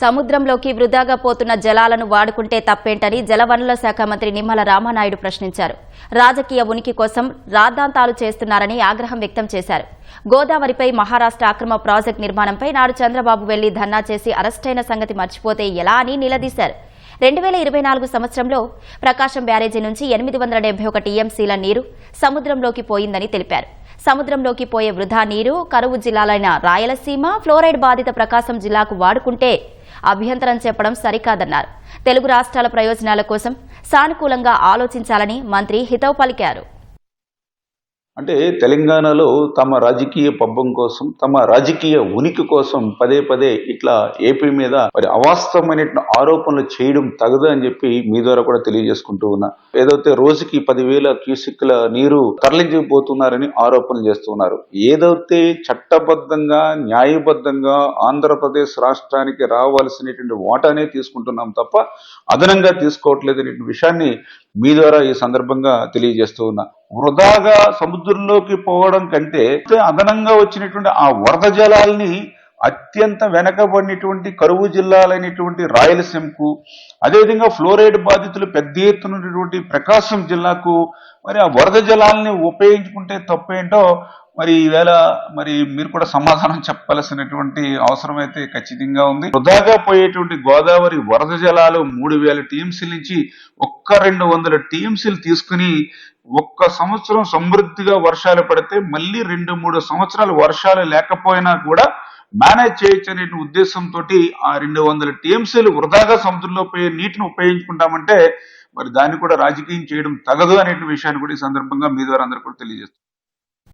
సముద్రంలోకి వృధాగా పోతున్న జలాలను వాడుకుంటే తప్పేంటని జలవనరుల శాఖ మంత్రి నిమ్మల రామానాయుడు ప్రశ్నించారు. రాజకీయ ఉనికి కోసం రాద్ధాంతాలు చేస్తున్నారని ఆగ్రహం వ్యక్తం చేశారు. గోదావరిపై మహారాష్ట్ర అక్రమ ప్రాజెక్టు నిర్మాణంపై నాడు చంద్రబాబు వెళ్ళి ధర్నా చేసి అరెస్టైన సంగతి మర్చిపోతే ఎలా అని నిలదీశారు. రెండు వేల ఇరవై నాలుగు సంవత్సరంలో ప్రకాశం బ్యారేజీ నుంచి ఎనిమిది వందల డెబ్బై ఒక టీఎంసీల నీరు సముద్రంలోకి పోయిందని తెలిపారు. సముద్రంలోకి పోయే వృధా నీరు కరువు జిల్లాలైన రాయలసీమ ఫ్లోరైడ్ బాధిత ప్రకాశం జిల్లాకు వాడుకుంటే అభ్యంతరం చెప్పడం సరికాదన్నారు. తెలుగు రాష్ట్రాల ప్రయోజనాల కోసం సానుకూలంగా ఆలోచించాలని మంత్రి హితవు పలికారు. అంటే తెలంగాణలో తమ రాజకీయ పబ్బం కోసం తమ రాజకీయ ఉనికి కోసం పదే పదే ఇట్లా ఏపీ మీద మరి అవాస్తవమైన ఆరోపణలు చేయడం తగదు అని చెప్పి మీ ద్వారా కూడా తెలియజేసుకుంటూ ఉన్నా. ఏదైతే రోజుకి పదివేల క్యూసిక్ల నీరు తరలించిపోతున్నారని ఆరోపణలు చేస్తున్నారు. ఏదైతే చట్టబద్ధంగా న్యాయబద్ధంగా ఆంధ్రప్రదేశ్ రాష్ట్రానికి రావాల్సినటువంటి వాటానే తీసుకుంటున్నాం తప్ప అదనంగా తీసుకోవట్లేదు అనే విషయాన్ని మీ ద్వారా ఈ సందర్భంగా తెలియజేస్తూ ఉన్నా. వృధాగా సముద్రంలోకి పోవడం కంటే అదనంగా వచ్చినటువంటి ఆ వరద జలాల్ని అత్యంత వెనకబడినటువంటి కరువు జిల్లాలైనటువంటి రాయలసీమకు అదేవిధంగా ఫ్లోరైడ్ బాధితులు పెద్ద ఎత్తునటువంటి ప్రకాశం జిల్లాకు మరి ఆ వరద జలాల్ని ఉపయోగించుకుంటే తప్పేంటో మరి ఈవేళ మరి మీరు కూడా సమాధానం చెప్పాల్సినటువంటి అవసరం అయితే ఖచ్చితంగా ఉంది. వృధాగా పోయేటువంటి గోదావరి వరద జలాలు మూడు వేల టీఎంసీల నుంచి ఒక్క రెండు వందల టీఎంసీలు తీసుకుని ఒక్క సంవత్సరం సమృద్ధిగా వర్షాలు పడితే మళ్ళీ రెండు మూడు సంవత్సరాలు వర్షాలు లేకపోయినా కూడా మేనేజ్ చేయొచ్చు అనే ఉద్దేశంతో ఆ రెండు వందల టీఎంసీలు వృధాగా సముద్రంలో పోయే నీటిని ఉపయోగించుకుంటామంటే మరి దాన్ని కూడా రాజకీయం చేయడం తగదు అనే విషయాన్ని కూడా ఈ సందర్భంగా మీ ద్వారా అందరూ కూడా తెలియజేస్తారు